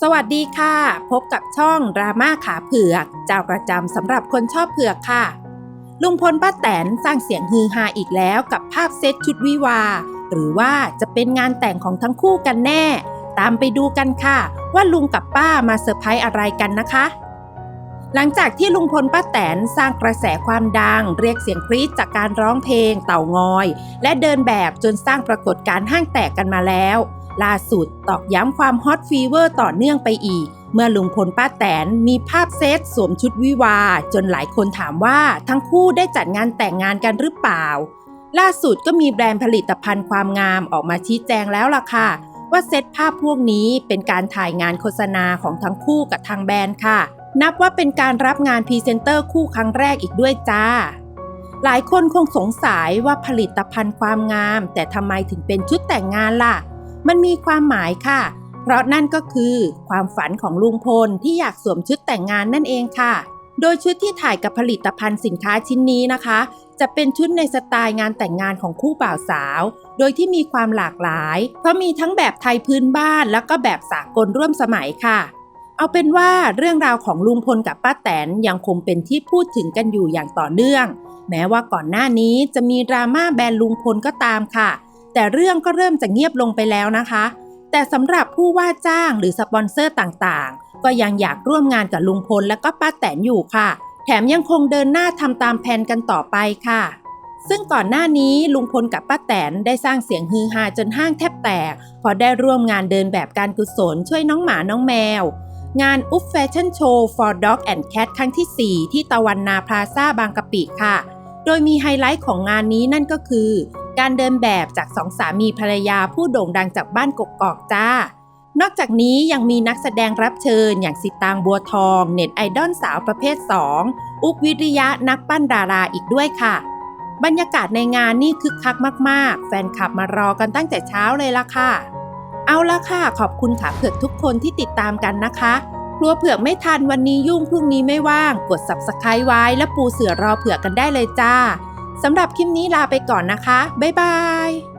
สวัสดีค่ะ พบกับช่องดราม่าขาเผือกเจ้าประจำสำหรับคนชอบเผือกค่ะ ลุงพลป้าแตนสร้างเสียงฮือฮาอีกแล้วกับภาพเซตชุดวิวา หรือว่าจะเป็นงานแต่งของทั้งคู่กันแน่ ตามไปดูกันค่ะ ว่าลุงกับป้ามาเซอร์ไพรส์อะไรกันนะคะ หลังจากที่ลุงพลป้าแตนสร้างกระแสความดัง เรียกเสียงกรี๊ดจากการร้องเพลง เต่างอย และเดินแบบจนสร้างปรากฏการณ์ห้างแตกกันมาแล้ว ล่าสุดตอกย้ำความฮอตฟีเวอร์ต่อเนื่องไปอีก เมื่อลุงพลป้าแตนมีภาพเซตสวมชุดวิวา จนหลายคนถามว่าทั้งคู่ได้จัดงานแต่งงานกันหรือเปล่า ล่าสุดก็มีแบรนด์ผลิตภัณฑ์ความงามออกมาชี้แจงแล้วล่ะค่ะ ว่าเซตภาพพวกนี้เป็นการถ่ายงานโฆษณาของทั้งคู่กับทางแบรนด์ค่ะ นับว่าเป็นการรับงานพรีเซนเตอร์คู่ครั้งแรกอีกด้วยจ้าหลายคนคงสงสัยว่าผลิตภัณฑ์ความงาม แต่ทำไมถึงเป็นชุดแต่งงานล่ะ มันมีความหมายค่ะ เพราะนั่นก็คือความฝันของลุงพลที่อยากสวมชุดแต่งงานนั่นเองค่ะ โดยชุดที่ถ่ายกับผลิตภัณฑ์สินค้าชิ้นนี้นะคะ จะเป็นชุดในสไตล์งานแต่งงานของคู่บ่าวสาว โดยที่มีความหลากหลาย เพราะมีทั้งแบบไทยพื้นบ้าน แล้วก็แบบสากลร่วมสมัยค่ะ เอาเป็นว่าเรื่องราวของลุงพลกับป้าแตนยังคงเป็นที่พูดถึงกันอยู่อย่างต่อเนื่อง แม้ว่าก่อนหน้านี้จะมีดราม่าแบรนด์ลุงพลก็ตามค่ะ แต่เรื่องก็เริ่มจะเงียบลงไปแล้วนะคะ แต่สำหรับผู้ว่าจ้างหรือสปอนเซอร์ต่างๆ ก็ยังอยากร่วมงานกับลุงพลและก็ป้าแตนอยู่ค่ะ แถมยังคงเดินหน้าทำตามแผนกันต่อไปค่ะ ซึ่งก่อนหน้านี้ลุงพลกับป้าแตนได้สร้างเสียงฮือฮาจนห้างแทบแตก พอได้ร่วมงานเดินแบบการกุศลช่วยน้องหมาน้องแมว งานอุ๊บแฟชั่นโชว์ for dog and cat ครั้งที่ 4 ที่ตะวันนาพลาซ่าบางกะปิค่ะ โดยมีไฮไลท์ของงานนี้นั่นก็คือ การเดินแบบจากสองสามีภรรยาผู้โด่งดังจากบ้านกกอกจ้า นอกจากนี้ยังมีนักแสดงรับเชิญ อย่างสิตางบัวทอง เน็ตไอดอลสาวประเภท 2 อุกวิริยะนักปั้นดาราอีกด้วยค่ะ บรรยากาศในงานนี่คึกคักมากๆ แฟนคลับมารอกันตั้งแต่เช้าเลยละค่ะ เอาละค่ะขอบคุณค่ะเผือกทุกคนที่ติดตามกันนะคะกลัวเผือกไม่ทันวันนี้ยุ่งพรุ่งนี้ไม่ว่าง กด subscribe ไว้และปูเสือรอเผือกกันได้เลยจ้า สำหรับคลิปนี้ลาไปก่อนนะคะ บ๊ายบาย